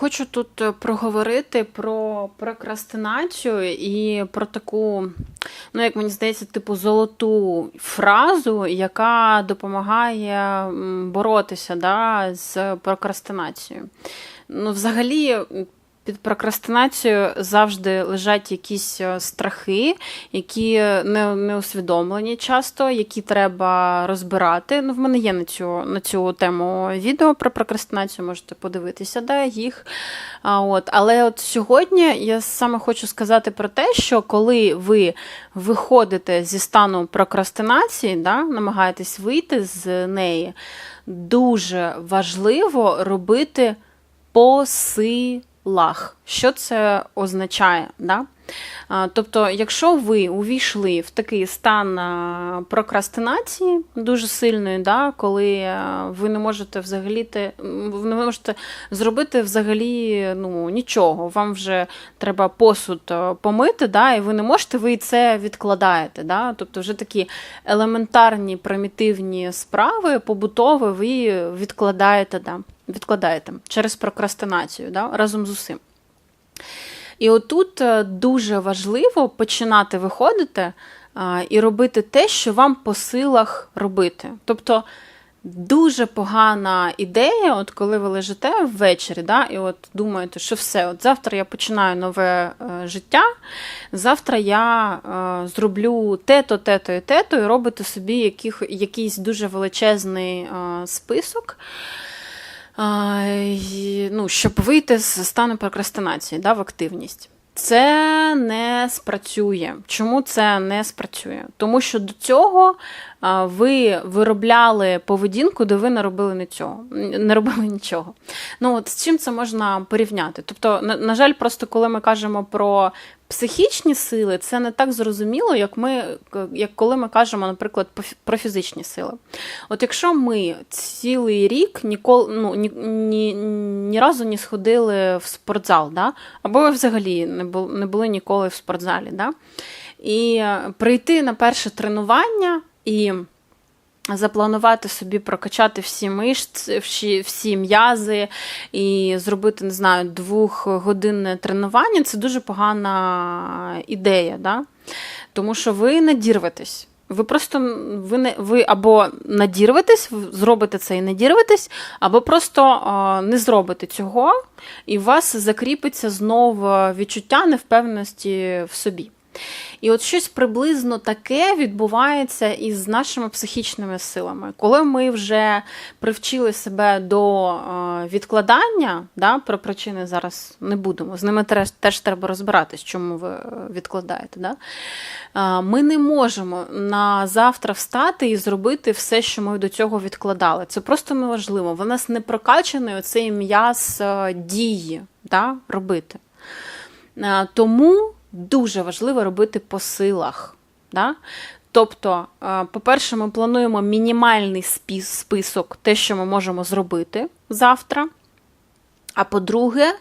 Хочу тут е, проговорити про прокрастинацію і про таку, ну як мені здається, типу золоту фразу, яка допомагає боротися да, з прокрастинацією. Ну, взагалі, під прокрастинацією завжди лежать якісь е, страхи, які не, не усвідомлені часто, які треба розбирати. Ну, в мене є на цю, на цю тему відео про прокрастинацію, можете подивитися, да, їх. А, от. Але от сьогодні я саме хочу сказати про те, що коли ви виходите зі стану прокрастинації, да, намагаєтесь вийти з неї, дуже важливо робити посилах. Що це означає? Да? Тобто, якщо ви увійшли в такий стан прокрастинації дуже сильної, да, коли ви не можете взагалі ви не можете зробити взагалі ну, нічого, вам вже треба посуд помити, да, і ви не можете, ви це відкладаєте. Да? Тобто, вже такі елементарні примітивні справи, побутові, ви відкладаєте, да, відкладаєте через прокрастинацію да, разом з усім. І отут е, дуже важливо починати виходити а, і робити те, що вам по силах робити. Тобто дуже погана ідея, от коли ви лежите ввечері, да, і от думаєте, що все, от завтра я починаю нове е, життя, завтра я е, зроблю те-то, те-то і те-то, і робите собі яких, якийсь дуже величезний е, список. Ну, щоб вийти з стану прокрастинації да, в активність. Це не спрацює. Чому це не спрацює? Тому що до цього ви виробляли поведінку, де ви не робили не цього, не робили нічого. Ну от з чим це можна порівняти? Тобто, на, на жаль, просто коли ми кажемо про психічні сили, це не так зрозуміло, як ми, як коли ми кажемо, наприклад, про фізичні сили. От якщо ми цілий рік ніколи ну, ні, ні, ні разу не сходили в спортзал, да? або ви взагалі не були, не були ніколи в спортзалі, да? і прийти на перше тренування і запланувати собі прокачати всі мишці, всі, всі м'язи і зробити, не знаю, двохгодинне тренування це дуже погана ідея, да? тому що ви надірветесь. Ви просто ви не ви або надірветесь, зробите це і надірветесь, або просто а, не зробите цього, і у вас закріпиться знову відчуття невпевненості в собі. І от щось приблизно таке відбувається із нашими психічними силами. Коли ми вже привчили себе до е, відкладання, да, про причини зараз не будемо, з ними теж, треба розбиратись, чому ви е, відкладаєте. Да? Е, Ми не можемо на завтра встати і зробити все, що ми до цього відкладали. Це просто неважливо. В нас не прокачаний оцей м'яз дії да, робити. Тому дуже важливо робити по силах. Да? Тобто, е, по-перше, ми плануємо мінімальний список, те, що ми можемо зробити завтра. А по-друге,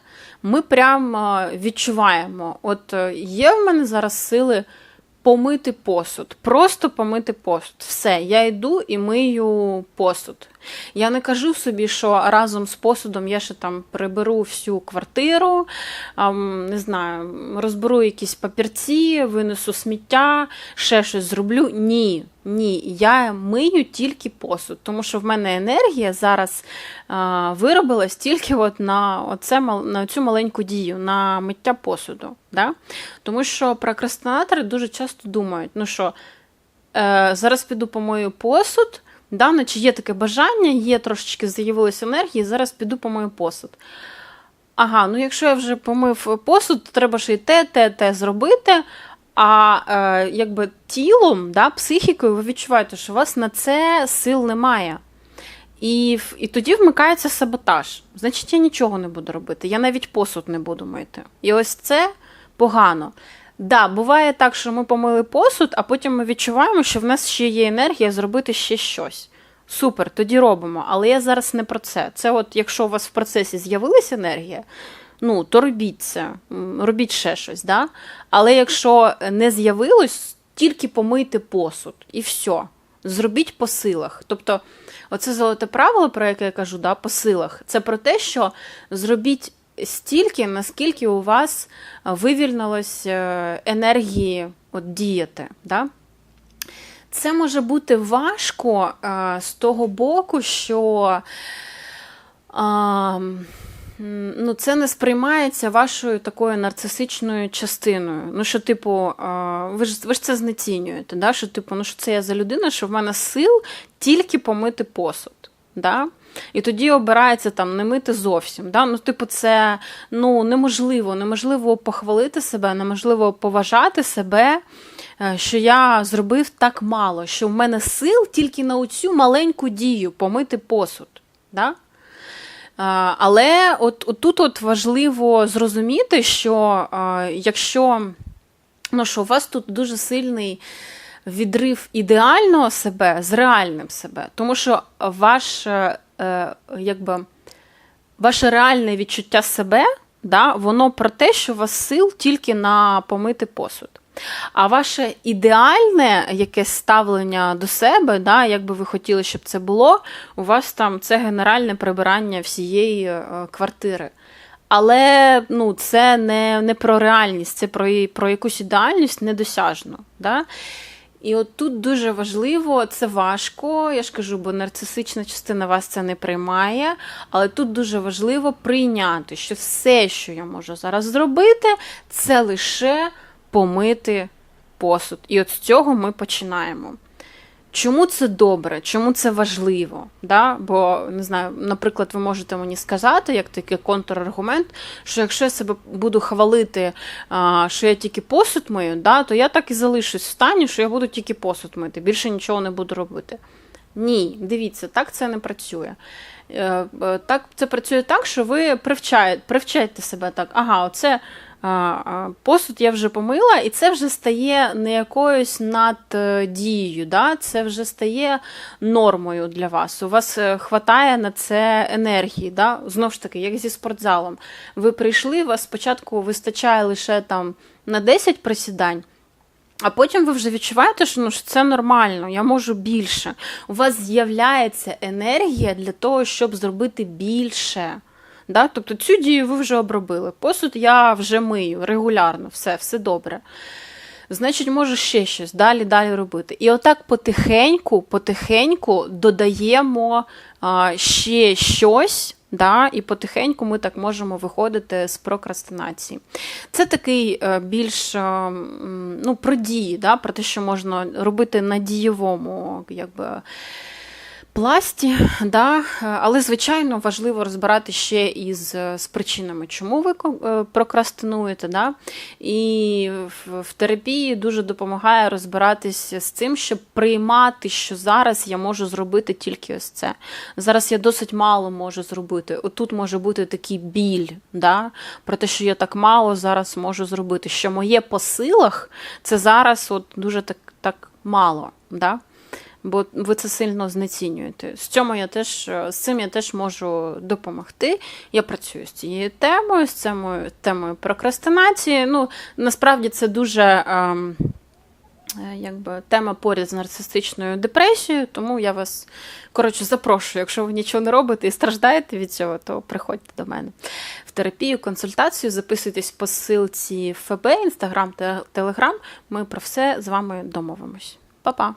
ми прямо е, відчуваємо, от е, є в мене зараз сили помити посуд, просто помити посуд. Все, я йду і мию посуд. Я не кажу собі, що разом з посудом я ще там приберу всю квартиру, не знаю, розберу якісь папірці, винесу сміття, ще щось зроблю. Ні, ні, я мию тільки посуд, тому що в мене енергія зараз а, виробилась тільки от на, оце, на цю маленьку дію, на миття посуду. Да? Тому що прокрастинатори дуже часто думають, ну що, е, зараз піду помою посуд, да, наче є таке бажання, є трошечки з'явилася енергії, зараз піду помою посуд. Ага, ну якщо я вже помив посуд, то треба ще й те, те, те зробити. А е, якби тілом, да, психікою, ви відчуваєте, що у вас на це сил немає. І, і тоді вмикається саботаж. Значить, я нічого не буду робити, я навіть посуд не буду мити. І ось це погано. Да, буває так, що ми помили посуд, а потім ми відчуваємо, що в нас ще є енергія зробити ще щось. Супер, тоді робимо. Але я зараз не про це. Це от якщо у вас в процесі з'явилася енергія, ну, то робіть це, робіть ще щось. Да? Але якщо не з'явилось, тільки помийте посуд і все. Зробіть по силах. Тобто, оце золоте правило, про яке я кажу, да, по силах, це про те, що зробіть стільки, наскільки у вас вивільнилось е, енергії от, діяти. Да? Це може бути важко е, з того боку, що. А, Ну, це не сприймається вашою такою нарцисичною частиною. Ну, що, типу, ви ж ви ж це знецінюєте, да? що, типу, ну що це я за людина, що в мене сил тільки помити посуд. Да? І тоді обирається там не мити зовсім. Да? Ну, типу, це ну, неможливо, неможливо похвалити себе, неможливо поважати себе, е, що я зробив так мало, що в мене сил тільки на оцю маленьку дію помити посуд. Да? Але от, от тут от важливо зрозуміти, що якщо ну, що у вас тут дуже сильний відрив ідеального себе з реальним себе, тому що ваш, е, якби, ваше реальне відчуття себе, да, воно про те, що у вас сил тільки на помити посуд. А ваше ідеальне якесь ставлення до себе, да, як би ви хотіли, щоб це було, у вас там це генеральне прибирання всієї е, квартири. Але ну, це не не про реальність, це про про якусь ідеальність недосяжну. Да? І от тут дуже важливо, це важко, я ж кажу, бо нарцисична частина вас це не приймає. Але тут дуже важливо прийняти, що все, що я можу зараз зробити, це лише помити посуд. І от з цього ми починаємо. Чому це добре, чому це важливо? Да? Бо, не знаю, наприклад, ви можете мені сказати, як такий контраргумент, що якщо я себе буду хвалити, що я тільки посуд мию, да, то я так і залишусь в стані, що я буду тільки посуд мити, більше нічого не буду робити. Ні, дивіться, так це не працює. Е, е, так, Це працює так, що ви привчаєте, привчаєте себе так, ага, оце посуд я вже помила, і це вже стає не якоюсь наддією, да? це вже стає нормою для вас. У вас е, хватає на це енергії. Да? Знову ж таки, як зі спортзалом. Ви прийшли, вас спочатку вистачає лише там на 10 присідань. А потім ви вже відчуваєте, що ну, що це нормально, я можу більше. У вас з'являється енергія для того, щоб зробити більше. Да? Тобто цю дію ви вже обробили. Посуд я вже мию регулярно, все, все добре. Значить, можу ще щось далі далі робити. І отак потихеньку, потихеньку додаємо а, ще щось. Да, І потихеньку ми так можемо виходити з прокрастинації. Це такий е, більш е, ну, про дії, да, про те, що можна робити на дієвому якби, пласті, да, але, звичайно, важливо розбирати ще із з причинами, чому ви е, прокрастинуєте. Да? І в, в терапії дуже допомагає розбиратися з цим, щоб приймати, що зараз я можу зробити тільки ось це. Зараз я досить мало можу зробити. Отут може бути такий біль, да? про те, що я так мало зараз можу зробити. Що моє по силах це зараз от дуже так, так мало. Да? Бо ви це сильно знецінюєте. З цьому я теж з цим я теж можу допомогти. Я працюю з цією темою, з цим темою прокрастинації. Ну, насправді це дуже. Ем, е, Якби тема поряд з нарцистичною депресією, тому я вас коротше запрошую. Якщо ви нічого не робите і страждаєте від цього, то приходьте до мене в терапію, консультацію, записуйтесь по ссылці ФБ, Інстаграм та Телеграм. Ми про все з вами домовимось. Па-па!